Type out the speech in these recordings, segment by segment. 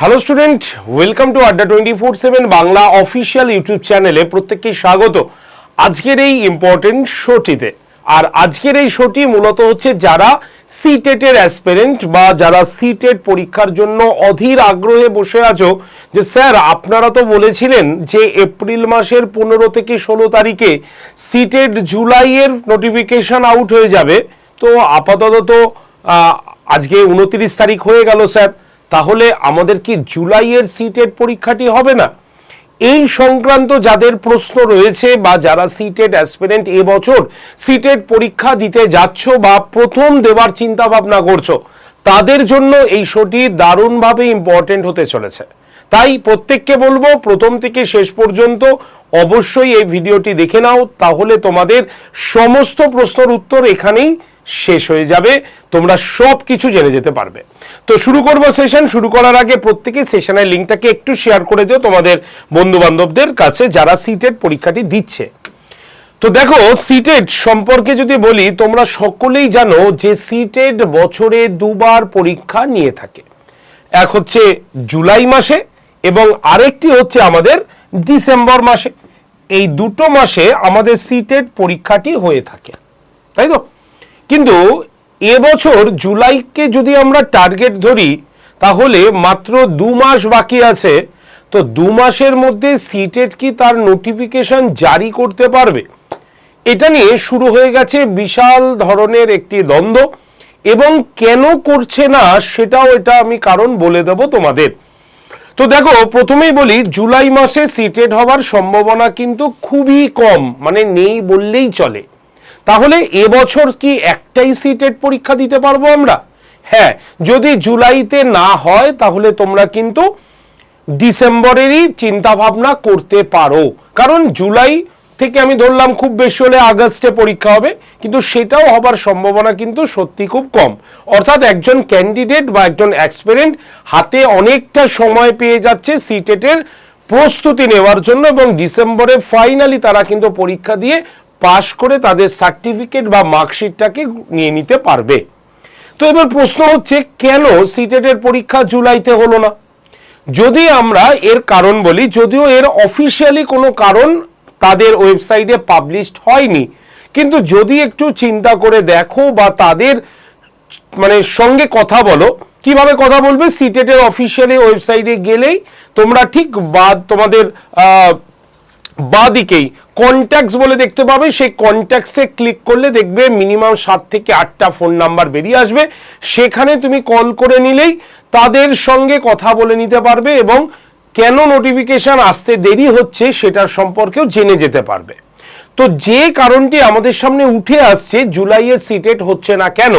Hello student welcome to Adda twenty four seven Bangla official YouTube চ্যানেলে প্রত্যেককে স্বাগত। আজকের এই ইম্পর্টেন্ট শোটিতে আর আজকের এই শোটি মূলত হচ্ছে যারা সিটেটের অ্যাসপিরেন্ট বা যারা সিটেট পরীক্ষার জন্য অধীর আগ্রহে বসে আছো, যে স্যার, আপনারা তো বলেছিলেন যে এপ্রিল মাসের পনেরো থেকে ষোলো তারিখে সিটেট জুলাইয়ের নোটিফিকেশন আউট হয়ে যাবে। তো আপাতত তো আজকে উনত্রিশ তারিখ হয়ে গেল, স্যার। তাহলে আমাদের কি জুলাইয়ের সিটেট পরীক্ষাটি হবে না? এই সংক্রান্ত যাদের প্রশ্ন রয়েছে বা যারা সিটেড অ্যাসপিরেন্ট এবছর সিটেড পরীক্ষা দিতে যাচ্ছ বা প্রথম দেওয়ার চিন্তা ভাবনা করছ, তাদের জন্য এই শোটি দারুণভাবে ইম্পর্টেন্ট হতে চলেছে। তাই প্রত্যেককে বলব, প্রথম থেকে শেষ পর্যন্ত অবশ্যই এই ভিডিওটি দেখে নাও, তাহলে তোমাদের সমস্ত প্রশ্নের উত্তর এখানেই শেষ হয়ে যাবে, তোমরা সব কিছু জেনে যেতে পারবে। তো শুরু করব সেশন শুরু করার আগে প্রত্যেকে সেশনের লিঙ্কটাকে একটু শেয়ার করে দিও তোমাদের বন্ধু বান্ধবদের কাছে যারা সিটেড পরীক্ষাটি দিচ্ছে। তো দেখো সিটেড সম্পর্কে যদি বলি, তোমরা সকলেই জানো যে সিটেড বছরে দুবার পরীক্ষা নিয়ে থাকে। এক হচ্ছে জুলাই মাসে এবং আরেকটি হচ্ছে আমাদের ডিসেম্বর মাসে। এই দুটো মাসে আমাদের সিটেড পরীক্ষাটি হয়ে থাকে। তাই তো? কিন্তু এবছর জুলাইকে যদি আমরা টার্গেট ধরি, তাহলে মাত্র দু মাস বাকি আছে। তো দু মাসের মধ্যে সিটেট কি তার নোটিফিকেশন জারি করতে পারবে? এটা নিয়ে শুরু হয়ে গেছে বিশাল ধরনের একটি দ্বন্দ্ব। এবং কেন করছে না, সেটাও এটা আমি কারণ বলে দেব তোমাদের। তো দেখো, প্রথমেই বলি, জুলাই মাসে সিটেড হওয়ার সম্ভাবনা কিন্তু খুবই কম। মানে নেই বললেই চলে। তাহলে এবছর কি একটাই সিটেট পরীক্ষা দিতে পারব আমরা? হ্যাঁ যদি জুলাইতে না হয়, তাহলে তোমরা কিন্তু ডিসেম্বরেরই চিন্তা ভাবনা করতে পারো। কারণ জুলাই থেকে আমি ধরলাম খুব বেশি হলে আগস্টে পরীক্ষা হবে, কিন্তু সেটাও হবার সম্ভাবনা কিন্তু সত্যি খুব কম। অর্থাৎ একজন ক্যান্ডিডেট বা একজন এক্সপেরিয়েন্ট হাতে অনেকটা সময় পেয়ে যাচ্ছে সিটেটের প্রস্তুতি নেওয়ার জন্য এবং ডিসেম্বরে ফাইনালি তারা কিন্তু পরীক্ষা দিয়ে পাশ করে তাদের সার্টিফিকেট বা মার্কশিটটাকে নিয়ে নিতে পারবে। তো এবার প্রশ্ন হচ্ছে কেন সিটেটের পরীক্ষা জুলাইতে হলো না? যদি আমরা এর কারণ বলি যদিও এর অফিসিয়ালি কোনো কারণ তাদের ওয়েবসাইটে পাবলিশড হয়নি কিন্তু যদি একটু চিন্তা করে দেখো বা তাদের মানে সঙ্গে কথা বলো কীভাবে কথা বলবে? সিটেটের অফিসিয়ালি ওয়েবসাইটে গেলেই তোমরা ঠিক বা তোমাদের আহ, বাদিকেই কন্ট্যাক্টস বলে দেখতে পাবে। সেই কন্ট্যাক্টসে ক্লিক করলে দেখবে মিনিমাম সাত থেকে আটটা ফোন নাম্বার বেরিয়ে আসবে। সেখানে তুমি কল করে নিলেই তাদের সঙ্গে কথা বলে নিতে পারবে এবং কেন নোটিফিকেশন আসতে দেরি হচ্ছে সেটার সম্পর্কেও জেনে যেতে পারবে। তো যে কারণটি আমাদের সামনে উঠে আসছে, জুলাইয়ের সিটেট হচ্ছে না কেন,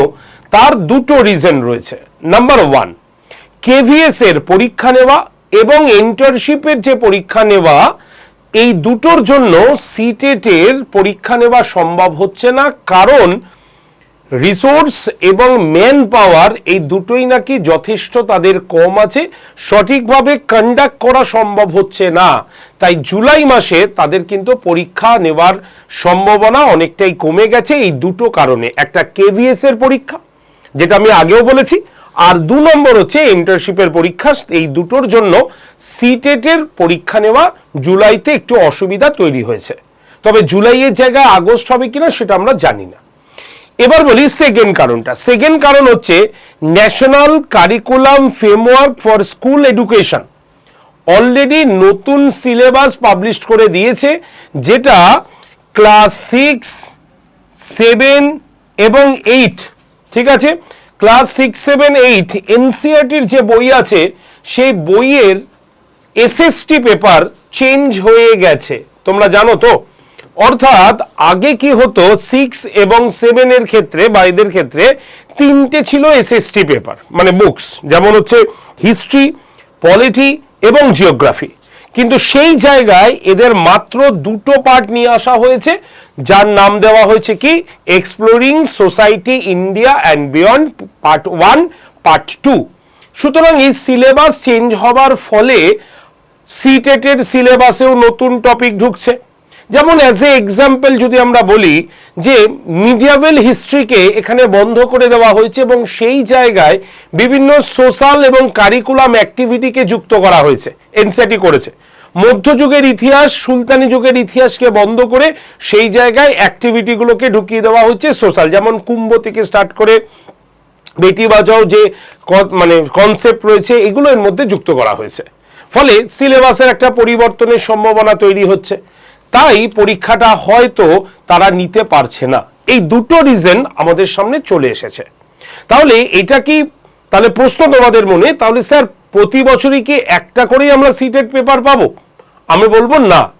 তার দুটো রিজন রয়েছে। নাম্বার ওয়ান কেভিএস এর পরীক্ষা নেওয়া এবং ইন্টার্নশিপের যে পরীক্ষা নেওয়া এই দুটোর জন্য সিটেটের পরীক্ষা নেওয়া সম্ভব হচ্ছে না, কারণ রিসোর্স এবং ম্যান পাওয়ার এই দুটোই নাকি যথেষ্ট, তাদের কম আছে। সঠিকভাবে কন্ডাক্ট করা সম্ভব হচ্ছে না। তাই জুলাই মাসে তাদের কিন্তু পরীক্ষা নেওয়ার সম্ভাবনা অনেকটাই কমে গেছে এই দুটো কারণে। একটা কেভিএস এর পরীক্ষা, যেটা আমি আগেও বলেছি আর দু নম্বর হচ্ছে ইন্টার্নশিপের পরীক্ষা, এই দুটোর জন্য সিটেটের পরীক্ষা নেওয়া জুলাইতে একটু অসুবিধা তৈরি হয়েছে। তবে জুলাইয়ের জায়গায় আগস্ট হবে কিনা সেটা আমরা জানি না। এবার বলি সেকেন্ড কারণটা। সেকেন্ড কারণ হচ্ছে national curriculum framework for school education already নতুন সিলেবাস পাবলিশ করে দিয়েছে, যেটা ক্লাস সিক্স সেভেন এবং এইট ঠিক আছে? ক্লাস সিক্স, সেভেন, এইট এনসিআরটির যে বই আছে, সেই বইয়ের এসএসটি পেপার চেঞ্জ হয়ে গেছে। তোমরা জানো তো? অর্থাৎ আগে কি হতো, সিক্স এবং সেভেনের ক্ষেত্রে বা এদের ক্ষেত্রে তিনটে ছিল এসএসটি পেপার মানে বুকস। যেমন হচ্ছে হিস্ট্রি, পলিটি এবং জিওগ্রাফি। কিন্তু সেই জায়গায় এদের মাত্র দুটো পার্ট নিয়ে আসা হয়েছে, যার নাম দেওয়া হয়েছে কি? Exploring society India and beyond part one part two সুতরাং এই সিলেবাস চেঞ্জ হবার ফলে সিটেটের সিলেবাসেও নতুন টপিক ঢুকছে। যেমন অ্যাজ এ এক্সাম্পল যদি আমরা বলি যে মিডিয়াবেল হিস্ট্রিকে এখানে বন্ধ করে দেওয়া হয়েছে এবং সেই জায়গায় বিভিন্ন সোশ্যাল এবং কারিকুলাম অ্যাক্টিভিটিকে যুক্ত করা হয়েছে এনসিআরটি করেছে। মধ্যযুগের ইতিহাস, সুলতানি যুগের ইতিহাসকে বন্ধ করে সেই জায়গায় অ্যাক্টিভিটিগুলোকে ঢুকিয়ে দেওয়া হচ্ছে সোশ্যাল যেমন কুম্ভ থেকে স্টার্ট করে বেটি বাঁচাও যে মানে কনসেপ্ট রয়েছে, এগুলো এর মধ্যে যুক্ত করা হয়েছে। ফলে সিলেবাসের একটা পরিবর্তনের সম্ভাবনা তৈরি হচ্ছে। তাই পরীক্ষাটা হয়তো তারা নিতে পারছে না। এই দুটো রিজন আমাদের সামনে চলে এসেছে। তাহলে এটা কি তাহলে প্রশ্ন তোমাদের মনে, তাহলে স্যার প্রতি বছরই কি একটা করেই আমরা সিটেড পেপার পাবো? আমি বলব না।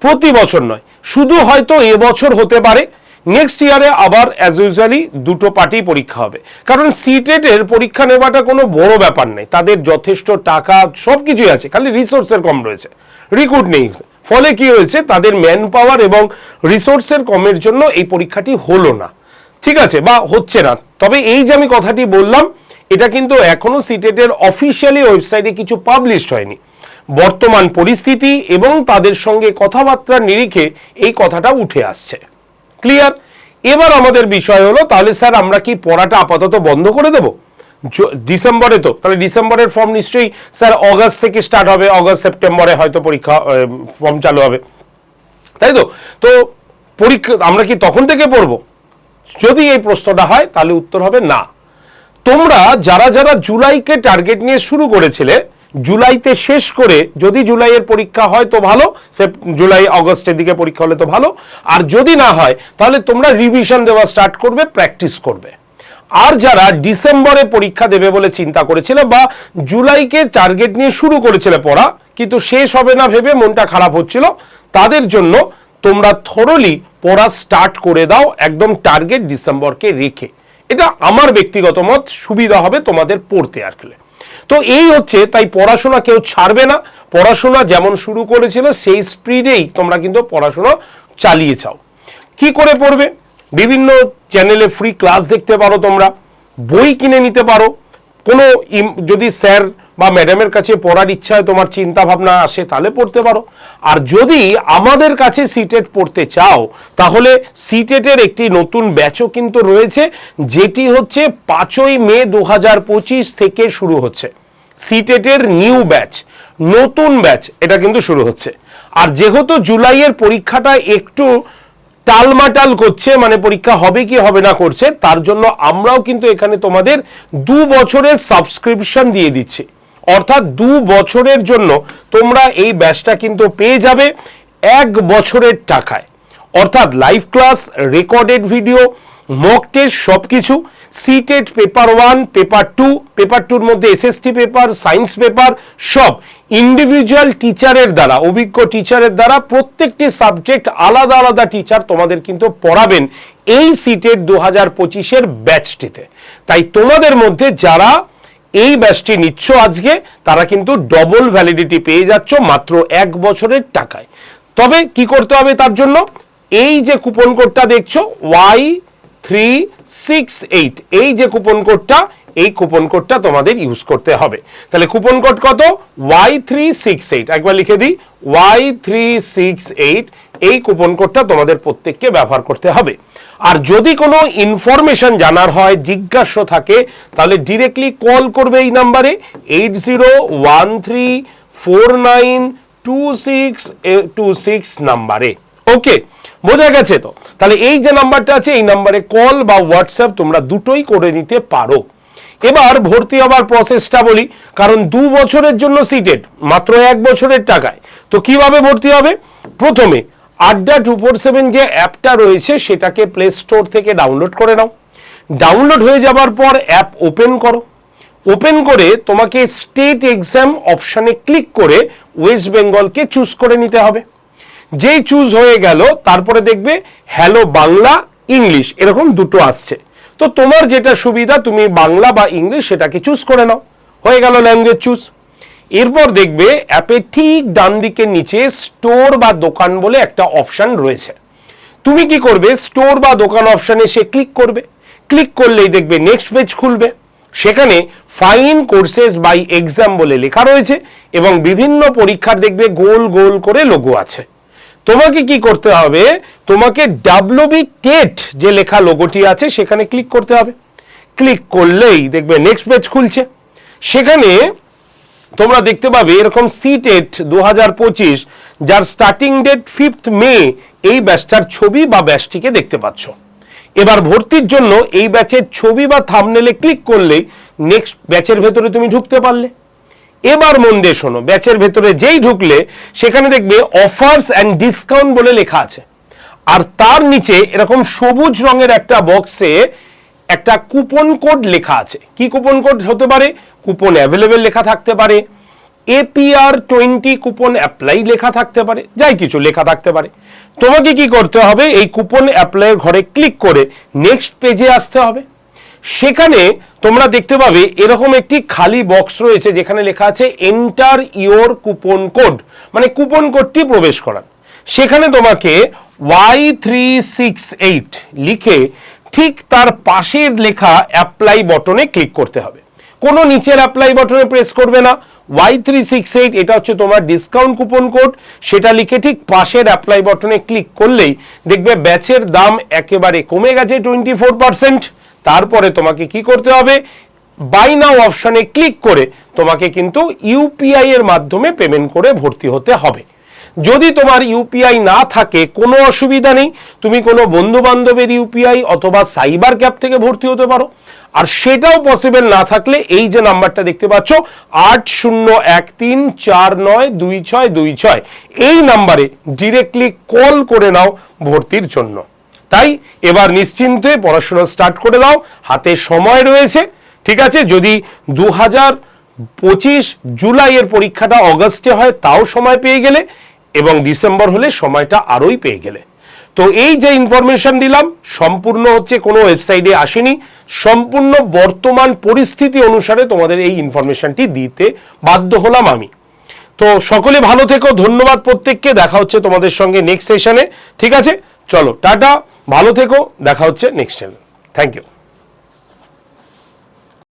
প্রতি বছর নয়। শুধু হয়তো এবছর হতে পারে। নেক্সট ইয়ারে আবার অ্যাজ ইউজুয়ালি দুটো পার্টি পরীক্ষা হবে। কারণ সিটেটের পরীক্ষা নেওয়াটা কোনো বড় ব্যাপার নেই তাদের যথেষ্ট টাকা সব কিছুই আছে। খালি রিসোর্সের কম রয়েছে। রিক্রুট নেই। ফলে কি হয়েছে? তাদের ম্যান পাওয়ার এবং রিসোর্সের কমের জন্য এই পরীক্ষাটি হলো না। ঠিক আছে? বা হচ্ছে না। তবে এই যে আমি কথাটি বললাম, এটা কিন্তু এখনও সিটেটের অফিসিয়ালি ওয়েবসাইটে কিছু পাবলিশড হয়নি। বর্তমান পরিস্থিতি এবং তাদের সঙ্গে কথাবার্তার নিরিখে এই কথাটা উঠে আসছে। ক্লিয়ার এবার আমাদের বিষয় হলো, তাহলে স্যার আমরা কি পড়াটা আপাতত বন্ধ করে দেব? ডিসেম্বরে তো, তাহলে ডিসেম্বরের ফর্ম নিশ্চয়ই স্যার অগাস্ট থেকে স্টার্ট হবে, অগাস্ট সেপ্টেম্বরে হয়তো পরীক্ষা ফর্ম চালু হবে। তাই তো? তো পরীক্ষা, আমরা কি তখন থেকে পড়ব? যদি এই প্রশ্নটা হয়, তাহলে উত্তর হবে না। তোমরা যারা যারা জুলাইকে টার্গেট নিয়ে শুরু করেছিলে জুলাইতে শেষ করে যদি জুলাইয়ের পরীক্ষা হয় তো ভালো, সে জুলাই, অগস্টের দিকে পরীক্ষা হলে তো ভালো। আর যদি না হয়, তাহলে তোমরা রিভিশন দেওয়া স্টার্ট করবে প্র্যাকটিস করবে। আর যারা ডিসেম্বরে পরীক্ষা দেবে বলে চিন্তা করেছিল বা জুলাইকে টার্গেট নিয়ে শুরু করেছিলে পড়া, কিন্তু শেষ হবে না ভেবে মনটা খারাপ হচ্ছিল, তাদের জন্য তোমরা থরলি পড়া স্টার্ট করে দাও, একদম টার্গেট ডিসেম্বরকে রেখে। এটা আমার ব্যক্তিগত মত, সুবিধা হবে তোমাদের পড়তে আসলে তো এই হচ্ছে, তাই পড়াশোনা কেউ ছাড়বে না। পড়াশোনা যেমন শুরু করেছিল, সেই স্পিডেই তোমরা কিন্তু পড়াশোনা চালিয়ে যাও। কি করে পড়বে? বিভিন্ন চ্যানেলে ফ্রি ক্লাস দেখতে পারো তোমরা, বই কিনে নিতে পারো। কোনো যদি স্যার বা ম্যাডামের কাছে পড়ার ইচ্ছা হয়, তোমার চিন্তা ভাবনা আসে, তাহলে পড়তে পারো। আর যদি আমাদের কাছে সিটেট পড়তে চাও, তাহলে সিটেটের একটি নতুন ব্যাচও কিন্তু রয়েছে, যেটি হচ্ছে পাঁচই মে দু হাজার পঁচিশ থেকে শুরু হচ্ছে। সিটেটের নিউ ব্যাচ নতুন ব্যাচ এটা কিন্তু শুরু হচ্ছে। আর যেহেতু জুলাইয়ের পরীক্ষাটা একটু টালমাটাল করছে মানে পরীক্ষা হবে কি হবে না করছে, তার জন্য আমরাও কিন্তু এখানে তোমাদের দু বছরের সাবস্ক্রিপশন দিয়ে দিচ্ছি। অর্থাৎ দু বছরের জন্য তোমরা এই ব্যাচটা কিন্তু পেয়ে যাবে এক বছরের টাকায়। অর্থাৎ live class recorded video mock test সব কিছু CTET paper one paper two paper টুর মধ্যে এসএসটি পেপার সায়েন্স পেপার সব ইন্ডিভিজুয়াল টিচারের দ্বারা, অভিজ্ঞ টিচারের দ্বারা প্রত্যেকটি সাবজেক্ট আলাদা আলাদা টিচার তোমাদের কিন্তু পড়াবেন এই সিটেড দু হাজার পঁচিশের ব্যাচটিতে তাই তোমাদের মধ্যে যারা এই ব্যাচটি নিচ্ছ আজকে, তারা কিন্তু ডবল ভ্যালিডিটি পেয়ে যাচ্ছ মাত্র এক বছরের টাকায়। তবে কি করতে হবে তার জন্য? এই যে কুপন কোডটা দেখছ ওয়াই থ্রি সিক্স এইট এই যে কুপন কোডটা এই কুপন কোডটা তোমাদের ইউজ করতে হবে। তাহলে কুপন কোড কত? ওয়াই থ্রি সিক্স এইট একবার লিখে দিই। ওয়াই থ্রি সিক্স এইট এই কুপন কোডটা তোমাদের প্রত্যেককে ব্যবহার করতে হবে। আর যদি কোনো ইনফরমেশন জানার হয় জিজ্ঞাসা থাকে, তাহলে ডিরেক্টলি কল করবে এই নাম্বারে eight zero one three four nine two six two six নাম্বারে ওকে বোঝা গেছে তো? তাহলে এই যে নাম্বারটা আছে, এই নাম্বারে কল বা হোয়াটসঅ্যাপ তোমরা দুটোই করে নিতে পারো। এবার ভর্তি হওয়ার প্রসেসটা বলি, কারণ দু বছরের জন্য সিটেড মাত্র এক বছরের টাকায়। তো কীভাবে ভর্তি হবে? প্রথমে আড্ডা টু ফোর সেভেন যে অ্যাপটা রয়েছে, সেটাকে প্লে স্টোর থেকে ডাউনলোড করে নাও। ডাউনলোড হয়ে যাবার পর অ্যাপ ওপেন করো। ওপেন করে তোমাকে স্টেট এক্সাম অপশানে ক্লিক করে ওয়েস্ট বেঙ্গলকে চুজ করে নিতে হবে। যেই চুজ হয়ে গেল, তারপরে দেখবে হ্যালো বাংলা ইংলিশ এরকম দুটো আসছে। তো তোমার যেটা সুবিধা, তুমি বাংলা বা ইংলিশ সেটাকে চুজ করে নাও। হয়ে গেল ল্যাঙ্গুয়েজ চুজ এরপর দেখবে অ্যাপে ঠিক ডান দিকের নিচে স্টোর বা দোকান বলে একটা অপশান রয়েছে। তুমি কি করবে? স্টোর বা দোকান অপশানে সে ক্লিক করবে। ক্লিক করলেই দেখবে নেক্সট পেজ খুলবে। সেখানে ফাইন কোর্সেস বাই এক্সাম বলে লেখা রয়েছে এবং বিভিন্ন পরীক্ষার দেখবে গোল গোল করে লোগো আছে। তোমাকে কি করতে হবে? তোমাকে ডাব্লিউবি টেট যে লেখা লোগোটি আছে, সেখানে ক্লিক করতে হবে। ক্লিক করলেই দেখবে নেক্সট পেজ খুলছে। সেখানে তোমরা দেখতে পাবে এরকম সি টেট দু হাজার পঁচিশ, যার স্টার্টিং ডেট ফিফথ মে এই ব্যাচটার ছবি বা ব্যাচটিকে দেখতে পাচ্ছ। এবার ভর্তির জন্য এই ব্যাচের ছবি বা থামনেলে ক্লিক করলেই নেক্সট ব্যাচের ভেতরে তুমি ঢুকতে পারলে। এবার মন দিয়ে শোনো, ব্যাচের ভেতরে যেই ঢুকলে সেখানে দেখবে অফার্স অ্যান্ড ডিসকাউন্ট বলে লেখা আছে। আর তার নিচে এরকম সবুজ রঙের একটা বক্সে একটা কুপন কোড লেখা আছে। কি কুপন কোড হতে পারে? কুপন অ্যাভেলেবেল লেখা থাকতে পারে। এপিআর টোয়েন্টি কুপন অ্যাপ্লাই লেখা থাকতে পারে। যাই কিছু লেখা থাকতে পারে। তোমাকে কি করতে হবে? এই কুপন অ্যাপ্লাইয়ের ঘরে ক্লিক করে নেক্সট পেজে আসতে হবে। সেখানে তোমরা দেখতে পাবে এরকম একটি খালি বক্স রয়েছে যেখানে লেখা আছে এন্টার ইওর কুপন কোড মানে কুপন কোডটি প্রবেশ করান। সেখানে তোমাকে ওয়াই থ্রি সিক্স এইট লিখে ঠিক তার পাশের লেখা অ্যাপ্লাই বটনে ক্লিক করতে হবে। কোনো নিচের অ্যাপ্লাই বটনে প্রেস করবে না। ওয়াই থ্রি সিক্স এইট এটা হচ্ছে তোমার ডিসকাউন্ট কুপন কোড সেটা লিখে ঠিক পাশের অ্যাপ্লাই বটনে ক্লিক করলেই দেখবে ব্যাচের দাম একেবারে কমে গেছে টোয়েন্টি ফোর পার্সেন্ট তারপরে তোমাকে কি করতে হবে? বাই নাও অপশনে ক্লিক করে তোমাকে কিন্তু ইউপিআই এর মাধ্যমে পেমেন্ট করে ভর্তি হতে হবে। যদি তোমার ইউপিআই না থাকে, কোনো অসুবিধা নেই। তুমি কোনো বন্ধু বান্ধবের ইউপিআই অথবা সাইবার ক্যাব থেকে ভর্তি হতে পারো। আর সেটাও পসিবল না থাকলে এই যে নাম্বারটা দেখতে পাচ্ছ, আট শূন্য এক তিন চার নয় দুই ছয় দুই ছয়, এই নাম্বারে ডিরেক্টলি কল করে নাও ভর্তির জন্য। তাই এবার নিশ্চিন্তে পড়াশোনা স্টার্ট করে দাও। হাতে সময় রয়েছে, ঠিক আছে? যদি দু হাজার পঁচিশ জুলাইয়ের পরীক্ষাটা অগস্টে হয়, তাও সময় পেয়ে গেলে এবং ডিসেম্বর হলে সময়টা আরোই পেয়ে গেলে। তো এই যে ইনফরমেশন দিলাম, সম্পূর্ণ হচ্ছে কোনো ওয়েবসাইটে আসেনি। সম্পূর্ণ বর্তমান পরিস্থিতি অনুসারে তোমাদের এই ইনফরমেশনটি দিতে বাধ্য হলাম আমি। তো সকলে ভালো থেকো, ধন্যবাদ প্রত্যেককে। দেখা হচ্ছে তোমাদের সঙ্গে নেক্সট সেশনে ঠিক আছে? চলো টাটা ভালো থেকো দেখা হচ্ছে নেক্সট চ্যানেল থ্যাংক ইউ